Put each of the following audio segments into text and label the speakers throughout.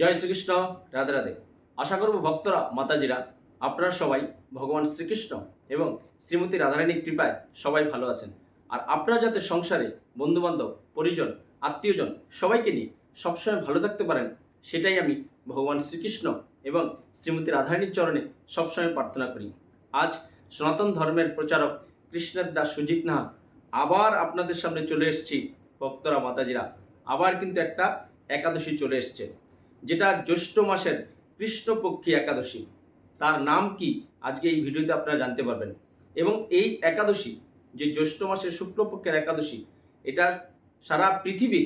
Speaker 1: জয় শ্রীকৃষ্ণ রাধে রাধে আশা করব ভক্তরা মাতাজিরা আপনারা সবাই ভগবান শ্রীকৃষ্ণ এবং শ্রীমতী রাধারানীর কৃপায় সবাই ভালো আছেন আর আপনারা যাতে সংসারে বন্ধুবান্ধব পরিজন আত্মীয়জন সবাইকে নিয়ে সবসময় ভালো থাকতে পারেন সেটাই আমি ভগবান শ্রীকৃষ্ণ এবং শ্রীমতী রাধারানীর চরণে সবসময় প্রার্থনা করি আজ সনাতন ধর্মের প্রচারক কৃষ্ণের দাস সুজিত নাহা আবার আপনাদের সামনে চলে এসেছি ভক্তরা মাতাজিরা আবার কিন্তু একটা একাদশী চলে এসছে যেটা জ্যৈষ্ঠ মাসের কৃষ্ণপক্ষী একাদশী তার নাম কি আজকে এই ভিডিওতে আপনারা জানতে পারবেন এবং এই একাদশী যে জ্যৈষ্ঠ মাসের শুক্লপক্ষের একাদশী এটা সারা পৃথিবী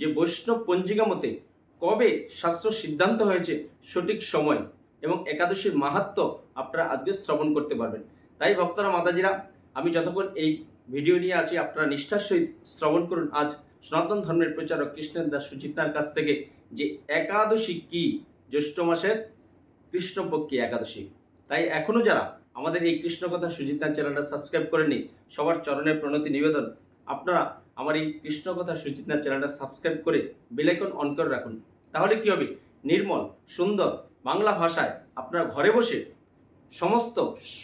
Speaker 1: যে বৈষ্ণব পঞ্জিকা মতে কবে শাস্ত্র সিদ্ধান্ত হয়েছে সঠিক সময় এবং একাদশীর মাহাত্ম আপনারা আজকে শ্রবণ করতে পারবেন তাই ভক্তরা মাতাজিরা আমি যতক্ষণ এই ভিডিও নিয়ে আছি আপনারা নিষ্ঠার সহিত শ্রবণ করুন আজ সনাতন ধর্মের প্রচারক কৃষ্ণের দাস সুচিত্রার কাছ থেকে যে একাদশী কি জ্যৈষ্ঠ মাসের কৃষ্ণপক্ষী একাদশী তাই এখনও যারা আমাদের এই কৃষ্ণ কথা সুচিন্তার চ্যানেলটা সাবস্ক্রাইব করেনি সবার চরণে প্রণতি নিবেদন আপনারা আমার এই কৃষ্ণ কথা সুচিন্তার চ্যানেলটা সাবস্ক্রাইব করে বেলাইকন অন করে রাখুন তাহলে কি হবে নির্মল সুন্দর বাংলা ভাষায় আপনারা ঘরে বসে সমস্ত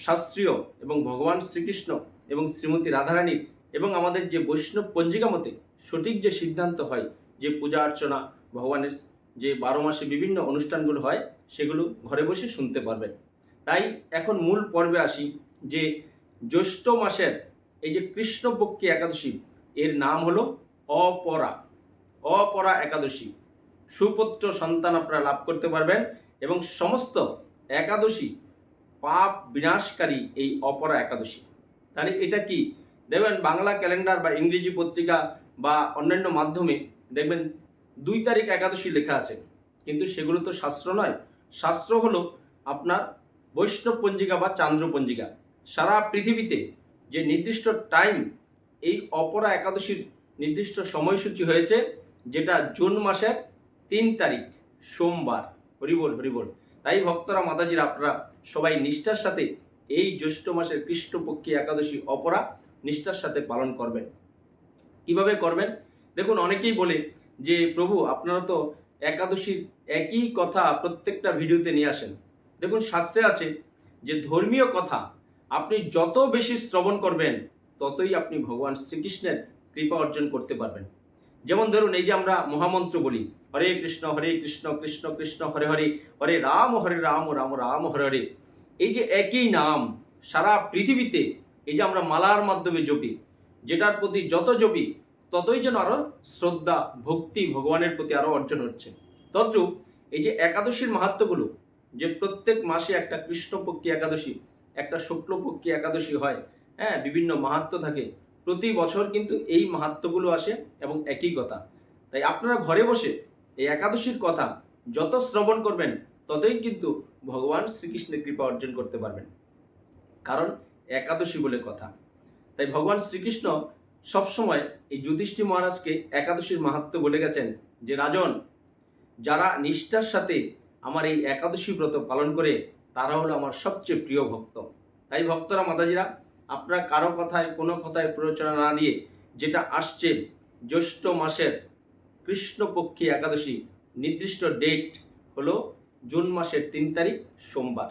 Speaker 1: শাস্ত্রীয় এবং ভগবান শ্রীকৃষ্ণ এবং শ্রীমতী রাধারানীর এবং আমাদের যে বৈষ্ণব পঞ্জিকা মতে সঠিক যে সিদ্ধান্ত হয় যে পূজা অর্চনা ভগবানের যে বারো মাসে বিভিন্ন অনুষ্ঠানগুলো হয় সেগুলো ঘরে বসে শুনতে পারবেন তাই এখন মূল পর্বে আসি যে জ্যৈষ্ঠ মাসের এই যে কৃষ্ণপক্ষী একাদশী এর নাম হলো অপরা অপরা একাদশী সুপুত্র সন্তান আপনারা লাভ করতে পারবেন এবং সমস্ত একাদশী পাপ বিনাশকারী এই অপরা একাদশী তাহলে এটা কি দেখবেন বাংলা ক্যালেন্ডার বা ইংরেজি পত্রিকা বা অন্যান্য মাধ্যমে দেখবেন দুই তারিখ একাদশী লেখা আছে কিন্তু সেগুলো তো শাস্ত্র নয় শাস্ত্র হলো আপনার বৈষ্ণব পঞ্জিকা বা চান্দ্র পঞ্জিকা সারা পৃথিবীতে যে নির্দিষ্ট টাইম এই অপরা একাদশীর নির্দিষ্ট সময়সূচি হয়েছে যেটা জুন মাসের তিন তারিখ সোমবার হরিবোল হরিবোল তাই ভক্তরা মাতাজির আপনারা সবাই নিষ্ঠার সাথে এই জ্যৈষ্ঠ মাসের কৃষ্ণপক্ষী একাদশী অপরা নিষ্ঠার সাথে পালন করবেন কিভাবে করবেন দেখুন অনেকেই বলে যে প্রভু আপনারা তো একাদশীর একই কথা প্রত্যেকটা ভিডিওতে নিয়ে আসেন দেখুন শাস্ত্রে আছে যে ধর্মীয় কথা আপনি যত বেশি শ্রবণ করবেন ততই আপনি ভগবান শ্রীকৃষ্ণের কৃপা অর্জন করতে পারবেন যেমন ধরুন এই যে আমরা মহামন্ত্র বলি হরে কৃষ্ণ হরে কৃষ্ণ কৃষ্ণ কৃষ্ণ হরে হরে হরে রাম হরে রাম রাম রাম হরে হরে এই যে একই নাম সারা পৃথিবীতে এই যে আমরা মালার মাধ্যমে জপি যেটার প্রতি যত জপি ততই যেন আরও শ্রদ্ধা ভক্তি ভগবানের প্রতি আরও অর্জন হচ্ছে তদ্রূপ এই যে একাদশীর মাহাত্মগুলো যে প্রত্যেক মাসে একটা কৃষ্ণপক্ষী একাদশী একটা শুক্লপক্ষী একাদশী হয় হ্যাঁ বিভিন্ন মাহাত্ম থাকে প্রতি বছর কিন্তু এই মাহাত্মগুলো আসে এবং একই কথা তাই আপনারা ঘরে বসে এই একাদশীর কথা যত শ্রবণ করবেন ততই কিন্তু ভগবান শ্রীকৃষ্ণের কৃপা অর্জন করতে পারবেন কারণ একাদশী বলে কথা তাই ভগবান শ্রীকৃষ্ণ সবসময় এই যুধিষ্ঠির মহারাজকে একাদশীর মাহাত্ম বলে গেছেন যে রাজন যারা নিষ্ঠার সাথে আমার এই একাদশী ব্রত পালন করে তারা হলো আমার সবচেয়ে প্রিয় ভক্ত তাই ভক্তরা মাতাজিরা আপনারা কারো কথায় কোনো কথায় প্ররোচনা না দিয়ে যেটা আসছে জ্যৈষ্ঠ মাসের কৃষ্ণপক্ষী একাদশী নির্দিষ্ট ডেট হলো জুন মাসের তিন তারিখ সোমবার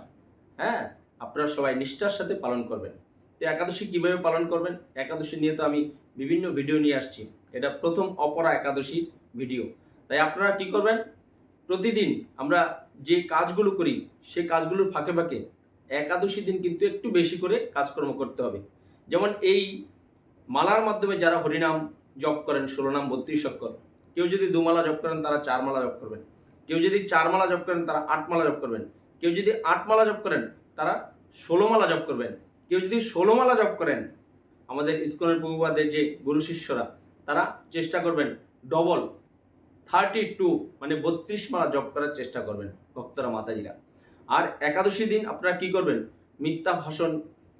Speaker 1: হ্যাঁ আপনারা সবাই নিষ্ঠার সাথে পালন করবেন তো একাদশী কীভাবে পালন করবেন একাদশী নিয়ে তো আমি বিভিন্ন ভিডিও নিয়ে আসছি এটা প্রথম অপরা একাদশী ভিডিও তাই আপনারা কি করবেন প্রতিদিন আমরা যে কাজগুলো করি সে কাজগুলোর ফাঁকে ফাঁকে একাদশী দিন কিন্তু একটু বেশি করে কাজকর্ম করতে হবে যেমন এই মালার মাধ্যমে যারা হরিনাম জপ করেন ষোলো নাম বত্রিশ অক্ষর কেউ যদি দুমালা জপ করেন তারা চার মালা জপ করবেন কেউ যদি চার মালা জপ করেন তারা আট মালা জপ করবেন কেউ যদি আট মালা জপ করেন তারা ষোলো মালা জপ করবেন কেউ যদি ষোলোমালা জপ করেন আমাদের ইস্কনের প্রভুবাদের যে গুরু শিষ্যরা তারা চেষ্টা করবেন ডবল থার্টি টু মানে বত্রিশ মালা জপ করার চেষ্টা করবেন ভক্তরা মাতাজিরা আর একাদশী দিন আপনারা কি করবেন মিথ্যা ভাষণ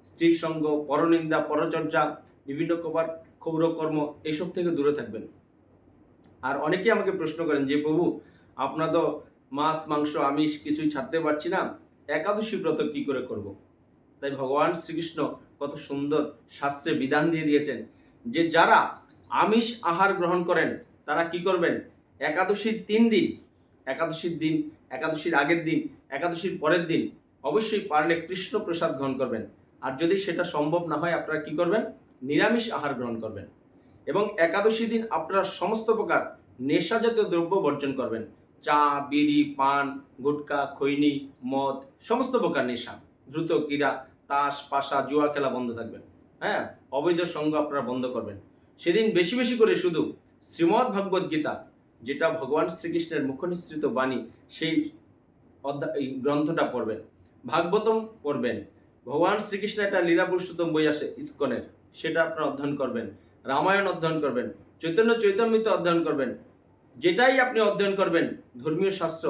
Speaker 1: স্ত্রী সঙ্গ পরনিন্দা পরচর্যা বিভিন্ন কবার ক্ষৌরকর্ম এসব থেকে দূরে থাকবেন আর অনেকেই আমাকে প্রশ্ন করেন যে প্রভু আপনার তো মাছ মাংস আমিষ কিছুই ছাড়তে পারছি না একাদশী ব্রত কি করে করবো তাই ভগবান শ্রীকৃষ্ণ কত সুন্দর শাস্ত্রে বিধান দিয়ে দিয়েছেন যে যারা আমিষ আহার গ্রহণ করেন তারা কি করবেন একাদশীর তিন দিন একাদশীর দিন একাদশীর আগের দিন একাদশীর পরের দিন অবশ্যই পারলে কৃষ্ণ প্রসাদ গ্রহণ করবেন আর যদি সেটা সম্ভব না হয় আপনারা কি করবেন নিরামিষ আহার গ্রহণ করবেন এবং একাদশী দিন আপনারা সমস্ত প্রকার নেশাজাতীয় দ্রব্য বর্জন করবেন চা বিড়ি পান গুটকা খৈনি মদ সমস্ত প্রকার নেশা দ্রুত ক্রীড়া তাস পাশা জুয়া খেলা বন্ধ থাকবে হ্যাঁ অবৈধ সঙ্গ আপনারা বন্ধ করবেন সেদিন বেশি বেশি করে শুধু শ্রীমদ্ ভগবদ গীতা যেটা ভগবান শ্রীকৃষ্ণের মুখনিসৃত বাণী সেই অধ্যায় গ্রন্থটা পড়বেন ভাগবতম পড়বেন ভগবান শ্রীকৃষ্ণ একটা লীলা পুরুষোত্তম বই আসে ইস্কনের সেটা আপনারা অধ্যয়ন করবেন রামায়ণ অধ্যয়ন করবেন চৈতন্য চৈতন্যিত অধ্যয়ন করবেন যেটাই আপনি অধ্যয়ন করবেন ধর্মীয় শাস্ত্র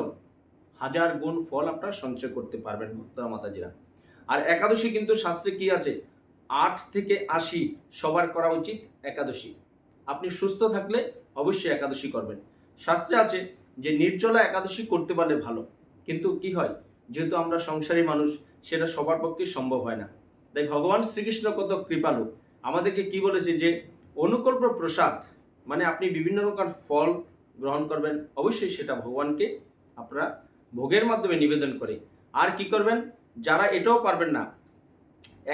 Speaker 1: হাজার গুণ ফল আপনারা সঞ্চয় করতে পারবেন ভক্তরা মাতাজিরা আর একাদশী কিন্তু শাস্ত্রে কি আছে আট থেকে আশি সবার করা উচিত একাদশী আপনি সুস্থ থাকলে অবশ্যই একাদশী করবেন শাস্ত্রে আছে যে নির্জলা একাদশী করতে পারলে ভালো কিন্তু কি হয় যেহেতু আমরা সংসারী মানুষ সেটা সবার পক্ষে সম্ভব হয় না তাই ভগবান শ্রীকৃষ্ণ কত কৃপালু আমাদেরকে কি বলেছে যে অনুকল্প প্রসাদ মানে আপনি বিভিন্ন রকম ফল গ্রহণ করবেন অবশ্যই সেটা ভগবানকে আপনারা ভোগের মাধ্যমে নিবেদন করে আর কি করবেন যারা এটাও পারবেন না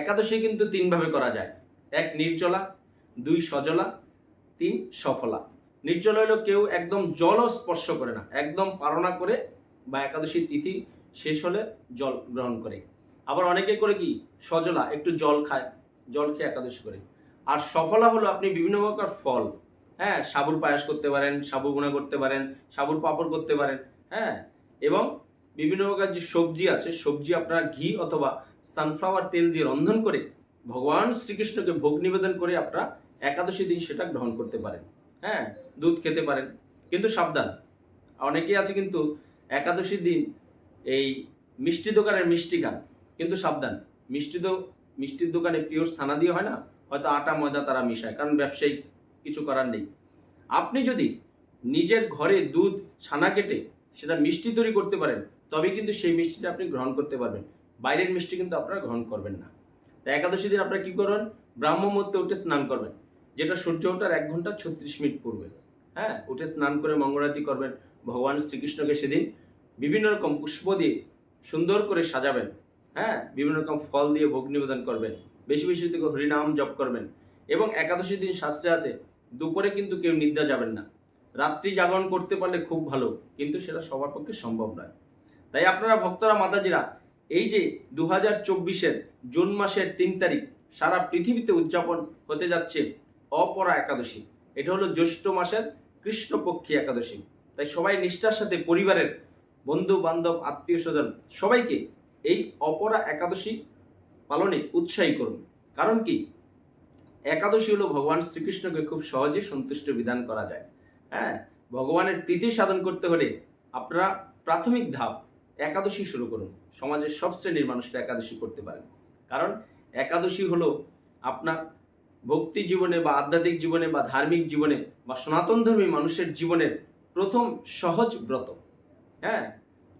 Speaker 1: একাদশী কিন্তু তিনভাবে করা যায় এক নির্জলা দুই সজলা তিন সফলা নির্জলা হলো কেউ একদম জলও স্পর্শ করে না একদম পারণা করে বা একাদশী তিথি শেষ হলে জল গ্রহণ করে আবার অনেকে করে কি সজলা একটু জল খায় জল খেয়ে একাদশী করে আর সফলা হলো আপনি বিভিন্ন প্রকার ফল হ্যাঁ সাবুর পায়াস করতে পারেন সাবু গুণা করতে পারেন সাবুর পাপড় করতে পারেন হ্যাঁ এবং বিভিন্ন প্রকার যে সবজি আছে সবজি আপনারা ঘি অথবা সানফ্লাওয়ার তেল দিয়ে রন্ধন করে ভগবান শ্রীকৃষ্ণকে ভোগ নিবেদন করে আপনারা একাদশী দিন সেটা গ্রহণ করতে পারেন হ্যাঁ দুধ খেতে পারেন কিন্তু সাবধান অনেকেই আছে কিন্তু একাদশী দিন এই মিষ্টি দোকানের মিষ্টি খান কিন্তু সাবধান মিষ্টি তো মিষ্টির দোকানে পিওর ছানা দিয়ে হয় না হয়তো আটা ময়দা তারা মিশায় কারণ ব্যবসায়ী কিছু করার নেই আপনি যদি নিজের ঘরে দুধ ছানা কেটে সেটা মিষ্টি তৈরি করতে পারেন তবেই কিন্তু সেই মিষ্টিটা আপনি গ্রহণ করতে পারবেন বাইরের মিষ্টি কিন্তু আপনারা গ্রহণ করবেন না তো একাদশী দিন আপনারা কী করবেন ব্রাহ্ম মধ্যে উঠে স্নান করবেন যেটা সূর্য ওঠার এক ঘন্টা ছত্রিশ মিনিট পূর্বে হ্যাঁ উঠে স্নান করে মঙ্গলারতি করবেন ভগবান শ্রীকৃষ্ণকে সেদিন বিভিন্ন রকম পুষ্প দিয়ে সুন্দর করে সাজাবেন হ্যাঁ বিভিন্ন রকম ফল দিয়ে ভোগ নিবেদন করবেন বেশি বেশি থেকে হরিনাম জপ করবেন এবং একাদশী দিন শাস্ত্রে আছে দুপুরে কিন্তু কেউ নিদ্রা যাবেন না রাত্রি জাগরণ করতে পারলে খুব ভালো কিন্তু সেটা সবার পক্ষে সম্ভব নয় তাই আপনারা ভক্তরা মাতাজিরা এই যে দু হাজার চব্বিশের জুন মাসের তিন তারিখ সারা পৃথিবীতে উদযাপন হতে যাচ্ছে অপরা একাদশী এটা হলো জ্যৈষ্ঠ মাসের কৃষ্ণপক্ষী একাদশী তাই সবাই নিষ্ঠার সাথে পরিবারের বন্ধু বান্ধব আত্মীয় স্বজন সবাইকে এই অপরা একাদশী পালনে উৎসাহী করুন কারণ কি একাদশী হলো ভগবান শ্রীকৃষ্ণকে খুব সহজে সন্তুষ্ট বিধান করা যায় হ্যাঁ ভগবানের প্রীতি সাধন করতে হলে আপনারা প্রাথমিক ধাপ একাদশী শুরু করুন সমাজের সব শ্রেণীর মানুষরা একাদশী করতে পারেন কারণ একাদশী হলো আপনার ভক্তি জীবনে বা আধ্যাত্মিক জীবনে বা ধার্মিক জীবনে বা সনাতন ধর্মী মানুষের জীবনের প্রথম সহজ ব্রত হ্যাঁ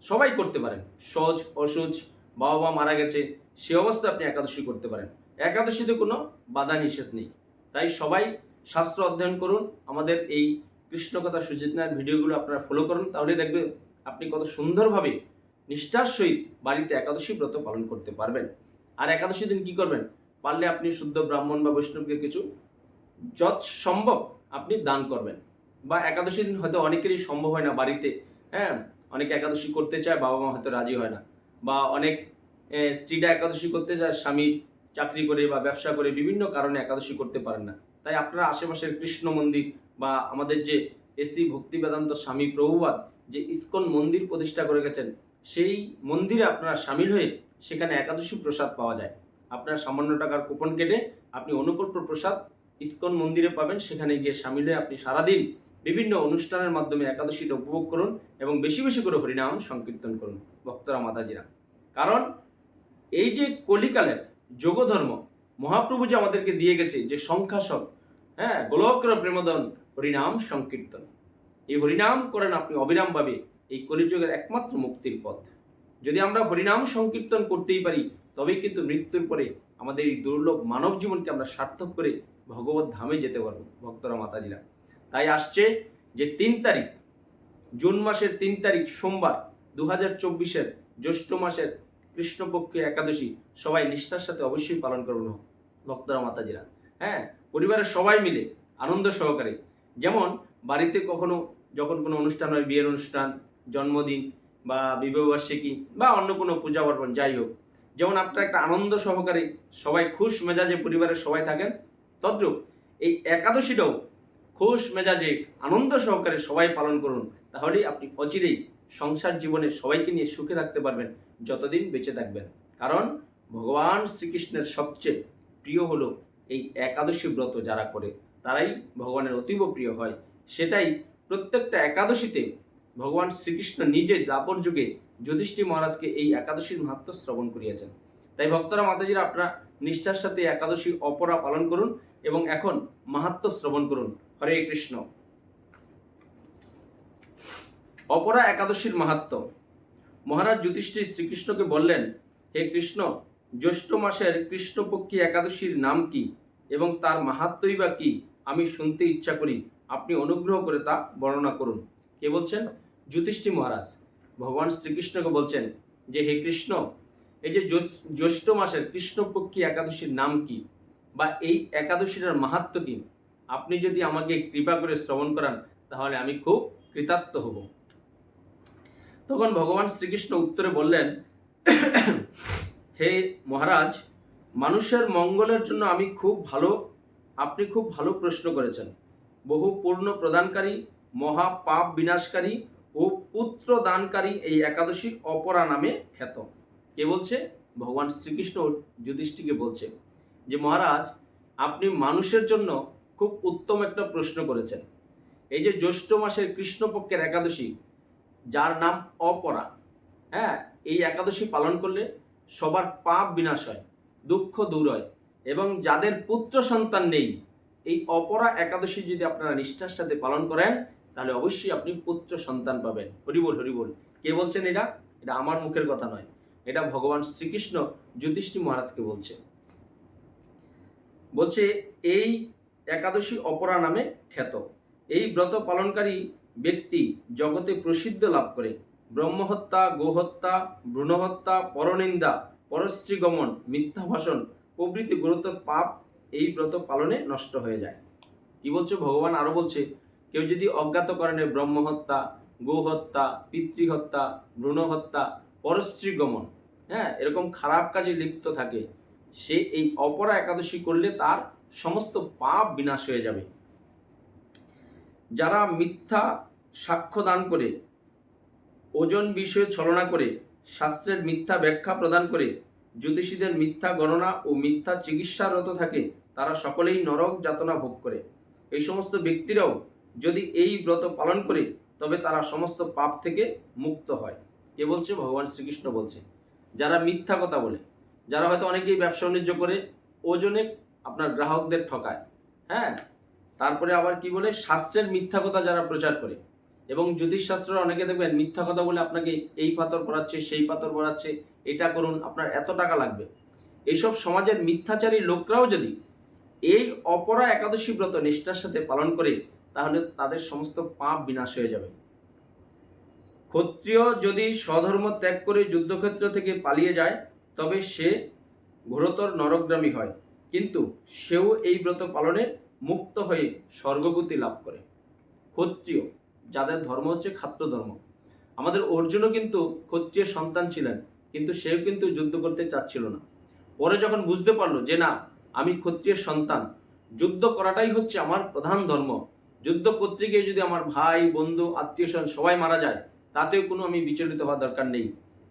Speaker 1: সবাই করতে পারেন সহজ অসহজ বাবা মা মারা গেছে সে অবস্থায় আপনি একাদশী করতে পারেন একাদশীতে কোনো বাধা নিষেধ নেই তাই সবাই শাস্ত্র অধ্যয়ন করুন আমাদের এই কৃষ্ণকথা সুজিত নায়ের ভিডিওগুলো আপনারা ফলো করুন তাহলে দেখবে আপনি কত সুন্দরভাবে নিষ্ঠার সহিত বাড়িতে একাদশী ব্রত পালন করতে পারবেন আর একাদশী দিন কি করবেন পারলে আপনি শুদ্ধ ব্রাহ্মণ বা বৈষ্ণবকে কিছু যত সম্ভব আপনি দান করবেন বা একাদশী দিন হয়তো অনেকেরই সম্ভব হয় না বাড়িতে হ্যাঁ অনেকে একাদশী করতে চায় বাবা মা হয়তো রাজি হয় না বা অনেক স্ত্রীরা একাদশী করতে চায় স্বামীর চাকরি করে বা ব্যবসা করে বিভিন্ন কারণে একাদশী করতে পারেন না তাই আপনারা আশেপাশের কৃষ্ণ মন্দির বা আমাদের যে এসি ভক্তি বেদান্ত স্বামী প্রভুবাদ যে ইস্কন মন্দির প্রতিষ্ঠা করে গেছেন সেই মন্দিরে আপনারা সামিল হয়ে সেখানে একাদশী প্রসাদ পাওয়া যায় আপনার সামান্য টাকার কুপন কেটে আপনি অনুকল্প প্রসাদ ইস্কন মন্দিরে পাবেন সেখানে গিয়ে সামিল হয়ে আপনি সারাদিন বিভিন্ন অনুষ্ঠানের মাধ্যমে একাদশীটা উপভোগ করুন এবং বেশি বেশি করে হরিনাম সংকীর্তন করুন ভক্তরা মাতাজিরা কারণ এই যে কলিকালের যোগধর্ম মহাপ্রভু যে আমাদেরকে দিয়ে গেছে যে সংখ্যা সব হ্যাঁ গোলকর প্রেমদন হরিনাম সংকীর্তন এই হরিনাম করেন আপনি অবিরামভাবে এই কলিযুগের একমাত্র মুক্তির পথ যদি আমরা হরিনাম সংকীর্তন করতেই পারি তবেই কিন্তু মৃত্যুর পরে আমাদের এই দুর্লভ মানব জীবনকে আমরা সার্থক করে ভগবত ধামে যেতে পারবো ভক্তরা মাতাজিরা তাই আসছে যে তিন তারিখ জুন মাসের তিন তারিখ সোমবার দু হাজার চব্বিশের জ্যৈষ্ঠ মাসের কৃষ্ণপক্ষে একাদশী সবাই নিষ্ঠার সাথে অবশ্যই পালন করবেন ভক্তরা মাতাজিরা হ্যাঁ পরিবারের সবাই মিলে আনন্দ সহকারে যেমন বাড়িতে কখনো যখন কোনো অনুষ্ঠান হয় বিয়ের অনুষ্ঠান জন্মদিন বা বিবাহবার্ষিকী বা অন্য কোনো পূজা পার্বণ যাই হোক যেমন আপনার একটা আনন্দ সহকারে সবাই খুশ মেজাজে পরিবারের সবাই থাকেন তদ্রুপ এই একাদশীটাও খুশ মেজাজে আনন্দ সহকারে সবাই পালন করুন তাহলেই আপনি অচিরেই সংসার জীবনে সবাইকে নিয়ে সুখে থাকতে পারবেন যতদিন বেঁচে থাকবেন কারণ ভগবান শ্রীকৃষ্ণের সবচেয়ে প্রিয় হলো এই একাদশী ব্রত যারা করে তারাই ভগবানের অতীব প্রিয় হয় সেটাই প্রত্যেকটা একাদশীতে ভগবান শ্রীকৃষ্ণ নিজে দাপর যুগে যুধিষ্ঠি মহারাজকে এই একাদশীর মাহাত্ম শ্রবণ করিয়াছেন তাই ভক্তরা মাতাজিরা আপনারা নিষ্ঠার সাথে একাদশী অপরা পালন করুন এবং এখন মাহাত্ম শ্রবণ করুন হরে কৃষ্ণ অপরা একাদশীর মাহাত্ম মহারাজ যুধিষ্ঠির শ্রীকৃষ্ণকে বললেন হে কৃষ্ণ জ্যৈষ্ঠ মাসের কৃষ্ণপক্ষী একাদশীর নাম কি এবং তার মাহাত্মই বা কি আমি শুনতে ইচ্ছা করি আপনি অনুগ্রহ করে তা বর্ণনা করুন কে বলছেন যুধিষ্ঠি মহারাজ ভগবান শ্রীকৃষ্ণকে বলছেন যে হে কৃষ্ণ এই যে জ্যৈষ্ঠ মাসের কৃষ্ণপক্ষী একাদশীর নাম কি বা এই একাদশীটার মাহাত্ম কি আপনি যদি আমাকে কৃপা করে শ্রবণ করান তাহলে আমি খুব কৃতার্থ হব তখন ভগবান শ্রীকৃষ্ণ উত্তরে বললেন হে মহারাজ মানুষের মঙ্গলের জন্য আমি খুব ভালো আপনি খুব ভালো প্রশ্ন করেছেন বহু পূর্ণ প্রদানকারী মহা পাপ বিনাশকারী ও পুত্র দানকারী এই একাদশী অপরা নামে খ্যাত কে বলছে ভগবান শ্রীকৃষ্ণ যুধিষ্ঠিকে বলছে যে মহারাজ আপনি মানুষের জন্য খুব উত্তম একটা প্রশ্ন করেছেন এই যে জ্যৈষ্ঠ মাসের কৃষ্ণপক্ষের একাদশী যার নাম অপরা হ্যাঁ এই একাদশী পালন করলে সবার পাপ বিনাশ হয় দুঃখ দূর হয় এবং যাদের পুত্র সন্তান নেই এই অপরা একাদশী যদি আপনারা নিষ্ঠার সাথে পালন করেন তাহলে অবশ্যই আপনি পুত্র সন্তান পাবেন হরিবল হরিবল কে বলছেন এটা এটা আমার মুখের কথা নয় এটা ভগবান শ্রীকৃষ্ণ জ্যোতিষটি মহারাজকে বলছে বলছে এই একাদশী অপরা নামে খ্যাত এই ব্রত পালনকারী ব্যক্তি জগতে প্রসিদ্ধ লাভ করে ব্রহ্মহত্যা গোহত্যা ভ্রূণহত্যা পরনিন্দা পরশ্রীগমন মিথ্যা ভাষণ প্রভৃতি গুরুতর পাপ এই ব্রত পালনে নষ্ট হয়ে যায় কি বলছে ভগবান আরও বলছে কেউ যদি অজ্ঞাত কারণে ব্রহ্মহত্যা গোহত্যা পিতৃহত্যা ভ্রূণহত্যা পরশ্রী গমন হ্যাঁ এরকম খারাপ কাজে লিপ্ত থাকে সে এই অপরা একাদশী করলে তার সমস্ত পাপ বিনাশ হয়ে যাবে যারা মিথ্যা সাক্ষ্য দান করে ওজন বিষয়ে ছলনা করে শাস্ত্রের মিথ্যা ব্যাখ্যা প্রদান করে জ্যোতিষীদের মিথ্যা গণনা ও মিথ্যা চিকিৎসারত থাকে তারা সকলেই নরক যাতনা ভোগ করে এই সমস্ত ব্যক্তিরাও যদি এই ব্রত পালন করে তবে তারা সমস্ত পাপ থেকে মুক্ত হয় কে বলছে ভগবান শ্রীকৃষ্ণ বলছে যারা মিথ্যা কথা বলে যারা হয়তো অনেকেই ব্যবসা বাণিজ্য করে ওজনে আপনার গ্রাহকদের ঠকায় হ্যাঁ তারপরে আবার কি বলে শাস্ত্রের মিথ্যা কথা যারা প্রচার করে এবং জ্যোতিষশাস্ত্রের অনেকে দেখবেন মিথ্যা কথা বলে আপনাকে এই পাথর পড়াচ্ছে সেই পাথর পড়াচ্ছে এটা করুন আপনার এত টাকা লাগবে এইসব সমাজের মিথ্যাচারী লোকরাও যদি এই অপরা একাদশী ব্রত নিষ্ঠার সাথে পালন করে তাহলে তাদের সমস্ত পাপ বিনাশ হয়ে যাবে ক্ষত্রিয় যদি স্বধর্ম ত্যাগ করে যুদ্ধক্ষেত্র থেকে পালিয়ে যায় তবে সে ঘোরতর নরগ্রামী হয় কিন্তু সেও এই ব্রত পালনে মুক্ত হয়ে স্বর্গগতি লাভ করে ক্ষত্রিয় যাদের ধর্ম হচ্ছে খাত্র ধর্ম আমাদের অর্জুনও কিন্তু ক্ষত্রিয় সন্তান ছিলেন কিন্তু সেও কিন্তু যুদ্ধ করতে চাচ্ছিল না পরে যখন বুঝতে পারলো যে না আমি ক্ষত্রিয় সন্তান যুদ্ধ করাটাই হচ্ছে আমার প্রধান ধর্ম যুদ্ধ কর্তৃকে যদি আমার ভাই বন্ধু আত্মীয় স্বজন সবাই মারা যায় তাতেও কোনো আমি বিচলিত হওয়ার দরকার নেই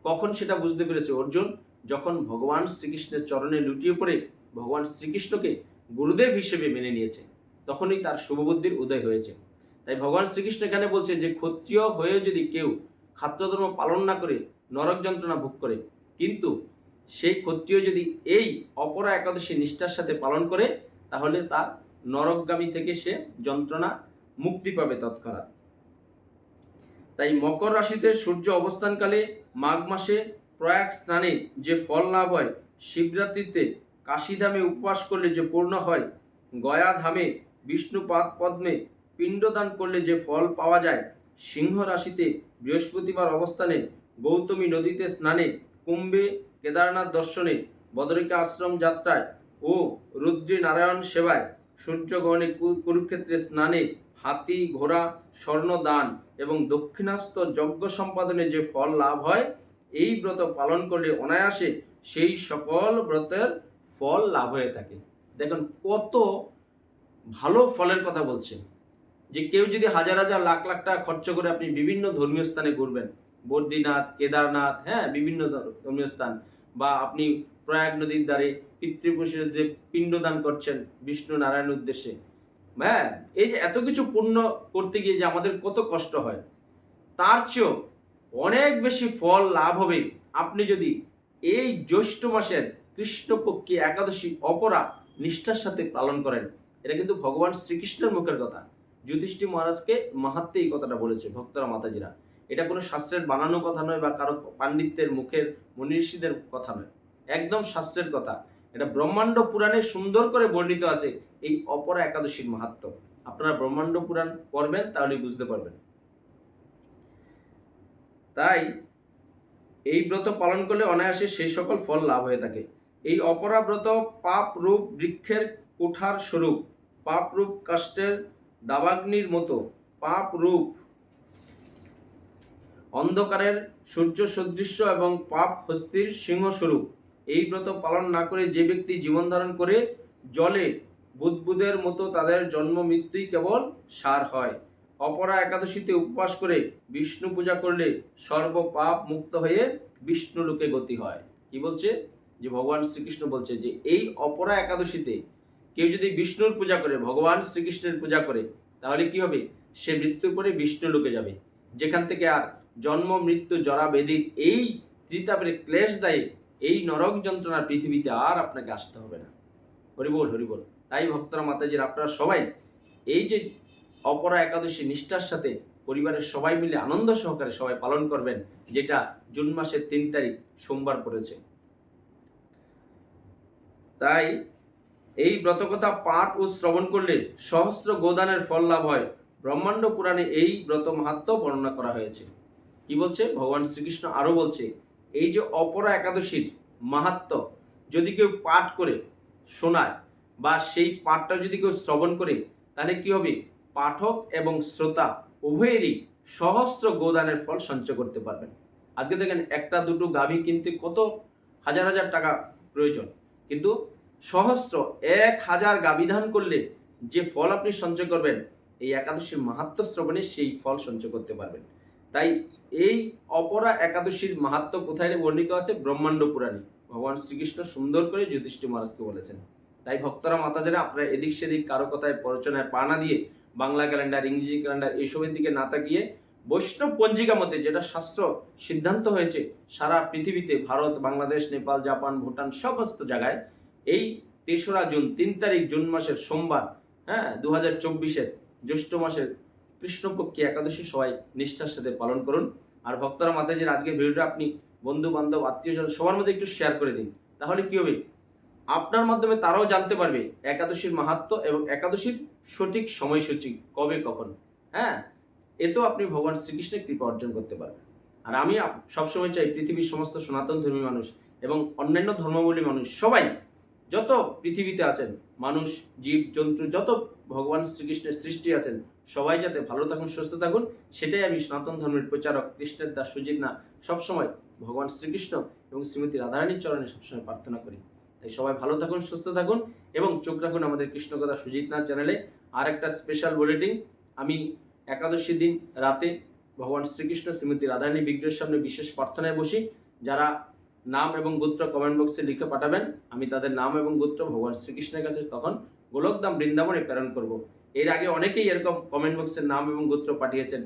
Speaker 1: কখন সেটা বুঝতে পেরেছে অর্জুন যখন ভগবান শ্রীকৃষ্ণের চরণে লুটিয়ে পড়ে ভগবান শ্রীকৃষ্ণকে গুরুদেব হিসেবে মেনে নিয়েছে তখনই তার শুভবুদ্ধির উদয় হয়েছে তাই ভগবান শ্রীকৃষ্ণ এখানে বলছে যে ক্ষত্রিয় হয়ে যদি কেউ খাদ্যধর্ম পালন না করে নরক যন্ত্রণা ভোগ করে কিন্তু সেই ক্ষত্রিয় যদি এই অপরা একাদশী নিষ্ঠার সাথে পালন করে তাহলে তার নরকগামী থেকে সে যন্ত্রণা মুক্তি পাবে তৎক্ষণাৎ তাই মকর রাশিতে সূর্য অবস্থানকালে মাঘ মাসে প্রয়াগ স্নানে যে ফল লাভ হয় শিবরাত্রিতে কাশিধামে উপবাস করলে যে পূর্ণ হয় গয়া ধামে বিষ্ণুপাত পদ্মে পিণ্ডদান করলে যে ফল পাওয়া যায় সিংহ রাশিতে বৃহস্পতিবার অবস্থানে গৌতমী নদীতে স্নানে কুম্ভে কেদারনাথ দর্শনে বদরিকা আশ্রম যাত্রায় ও রুদ্রী নারায়ণ সেবায় সূর্যগ্রহণে কুরুক্ষেত্রে স্নানে হাতি ঘোড়া স্বর্ণ দান এবং দক্ষিণাস্ত যজ্ঞ সম্পাদনে যে ফল লাভ হয় এই ব্রত পালন করলে অনায়াসে সেই সকল ব্রতের ফল লাভ হয়ে থাকে দেখুন কত ভালো ফলের কথা বলছেন যে কেউ যদি হাজার হাজার লাখ লাখ টাকা খরচ করে আপনি বিভিন্ন ধর্মীয় স্থানে ঘুরবেন বদ্রীনাথ কেদারনাথ হ্যাঁ বিভিন্ন ধর্মীয় স্থান বা আপনি প্রয়াগ নদীর ধারে পিতৃপুষে পিণ্ডদান করছেন বিষ্ণু নারায়ণ উদ্দেশ্যে হ্যাঁ এই যে এত কিছু পূর্ণ করতে গিয়ে যে আমাদের কত কষ্ট হয় তার চেয়েও অনেক বেশি ফল লাভ হবে আপনি যদি এই জ্যৈষ্ঠ মাসের কৃষ্ণপক্ষে একাদশী অপরা নিষ্ঠার সাথে পালন করেন এটা কিন্তু ভগবান শ্রীকৃষ্ণের মুখের কথা যুধিষ্ঠি মহারাজকে মাহাত্মে এই কথাটা বলেছে ভক্তরা মাতাজিরা এটা কোনো শাস্ত্রের বানানো কথা নয় বা কারো পাণ্ডিত্যের মুখের মনীষীদের কথা নয় একদম শাস্ত্রের কথা এটা ব্রহ্মাণ্ড পুরাণে সুন্দর করে বর্ণিত আছে এই অপরা একাদশীর মাহাত্ম আপনারা ব্রহ্মাণ্ড পুরাণ পড়বেন তাহলেই বুঝতে পারবেন তাই এই ব্রত পালন করলে অনায়াসে সেই সকল ফল লাভ হয়ে থাকে এই অপরা ব্রত পাপ রূপ বৃক্ষের কোঠার স্বরূপ পাপ রূপ কাষ্টের দাবাগ্নির মতো পাপ রূপ অন্ধকারের সূর্য সদৃশ্য এবং পাপ হস্তির সিংহস্বরূপ এই ব্রত পালন না করে যে ব্যক্তি জীবন ধারণ করে জলে বুদবুদের মতো তাদের জন্ম মৃত্যুই কেবল সার হয় অপরা একাদশীতে উপবাস করে বিষ্ণু পূজা করলে সর্বপাপ মুক্ত হয়ে বিষ্ণু লোকে গতি হয় কি বলছে যে ভগবান শ্রীকৃষ্ণ বলছে যে এই অপরা একাদশীতে কেউ যদি বিষ্ণুর পূজা করে ভগবান শ্রীকৃষ্ণের পূজা করে তাহলে কি হবে সে মৃত্যুর পরে বিষ্ণু লোকে যাবে যেখান থেকে আর জন্ম মৃত্যু জরা বেদিক এই ত্রিতাপের ক্লেশ দায়ী এই নরক যন্ত্রণার পৃথিবীতে আর আপনাকে আসতে হবে না হরিবোল হরিবোল তাই ভক্তরা মাতাজির আপনারা সবাই এই যে অপরা একাদশী নিষ্ঠার সাথে পরিবারের সবাই মিলে আনন্দ সহকারে সবাই পালন করবেন যেটা জুন মাসের তিন তারিখ সোমবার পড়েছে তাই এই ব্রতকথা পাঠ ও শ্রবণ করলে সহস্র গোদানের ফল লাভ হয় ব্রহ্মাণ্ড পুরাণে এই ব্রত মাহাত্ম বর্ণনা করা হয়েছে কি বলছে ভগবান শ্রীকৃষ্ণ আরও বলছে এই যে অপরা একাদশীর মাহাত্ম যদি কেউ পাঠ করে শোনায় বা সেই পাঠটা যদি কেউ শ্রবণ করে তাহলে কি হবে পাঠক এবং শ্রোতা উভয়েরই সহস্র গোদানের ফল সঞ্চয় করতে পারবেন আজকে দেখেন একটা দুটো গাভী কিনতে কত হাজার হাজার টাকা প্রয়োজন কিন্তু সহস্র এক হাজার গাবিধান করলে যে ফল আপনি সঞ্চয় করবেন এই একাদশীর মাহাত্ম শ্রবণে সেই ফল সঞ্চয় করতে পারবেন তাই এই অপরা একাদশীর মাহাত্ম কোথায় বর্ণিত আছে ব্রহ্মাণ্ড পুরাণে ভগবান শ্রীকৃষ্ণ সুন্দর করে যুধিষ্ঠি মহারাজকে বলেছেন তাই ভক্তরা মাতা যারা আপনারা এদিক সেদিক কারো কথায় প্ররোচনায় পানা দিয়ে বাংলা ক্যালেন্ডার ইংরেজি ক্যালেন্ডার এইসবের দিকে না তাকিয়ে বৈষ্ণব পঞ্জিকা মতে যেটা শাস্ত্র সিদ্ধান্ত হয়েছে সারা পৃথিবীতে ভারত বাংলাদেশ নেপাল জাপান ভুটান সমস্ত জায়গায় এই তেসরা জুন তিন তারিখ জুন মাসের সোমবার হ্যাঁ দু হাজার চব্বিশের জ্যৈষ্ঠ মাসের কৃষ্ণপক্ষী একাদশী সবাই নিষ্ঠার সাথে পালন করুন আর ভক্তরা মাতাজির আজকে ভিডিওটা আপনি বন্ধু বান্ধব আত্মীয় স্বজন সবার মধ্যে একটু শেয়ার করে দিন তাহলে কী হবে আপনার মাধ্যমে তারাও জানতে পারবে একাদশীর মাহাত্ম এবং একাদশীর সঠিক সময়সূচি কবে কখন হ্যাঁ এতেও আপনি ভগবান শ্রীকৃষ্ণের কৃপা অর্জন করতে পারবেন আর আমি সবসময় চাই পৃথিবীর সমস্ত সনাতন ধর্মী মানুষ এবং অন্যান্য ধর্মাবলী মানুষ সবাই যত পৃথিবীতে আছেন মানুষ জীব জন্তু যত ভগবান শ্রীকৃষ্ণের সৃষ্টি আছেন সবাই যাতে ভালো থাকুন সুস্থ থাকুন সেটাই আমি সনাতন ধর্মের প্রচারক কৃষ্ণের দাস সুজিত না সবসময় ভগবান শ্রীকৃষ্ণ এবং শ্রীমতী রাধারানীর চরণে সবসময় প্রার্থনা করি তাই সবাই ভালো থাকুন সুস্থ থাকুন এবং চোখ রাখুন আমাদের কৃষ্ণকথা সুজিত না চ্যানেলে আর একটা স্পেশাল বুলেটিন আমি একাদশী দিন রাতে ভগবান শ্রীকৃষ্ণ শ্রীমতী রাধারানী বিগ্রহের সামনে বিশেষ প্রার্থনায় বসি যারা নাম এবং গোত্র কমেন্ট বক্সে লিখে পাঠাবেন আমি তাদের নাম এবং গোত্র ভগবান শ্রীকৃষ্ণের কাছে তখন দাম বৃন্দাবনে প্রেরণ করব। এর আগে অনেকেই এরকম কমেন্ট বক্সের নাম এবং গোত্র পাঠিয়েছেন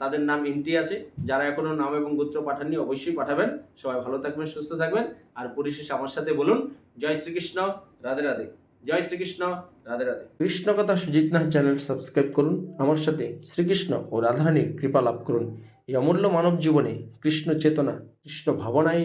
Speaker 1: তাদের নাম ইন্টি আছে যারা এখনও নাম এবং গোত্র পাঠাননি অবশ্যই পাঠাবেন সবাই ভালো থাকবেন সুস্থ থাকবেন আর পরিশেষে আমার সাথে বলুন জয় শ্রীকৃষ্ণ রাধে রাধে জয় শ্রীকৃষ্ণ রাধে রাধে কৃষ্ণ কথা সুজিত নাহ চ্যানেল সাবস্ক্রাইব করুন আমার সাথে শ্রীকৃষ্ণ ও রাধারানীর কৃপা লাভ করুন এই অমূল্য মানব জীবনে কৃষ্ণ চেতনা কৃষ্ণ ভাবনায়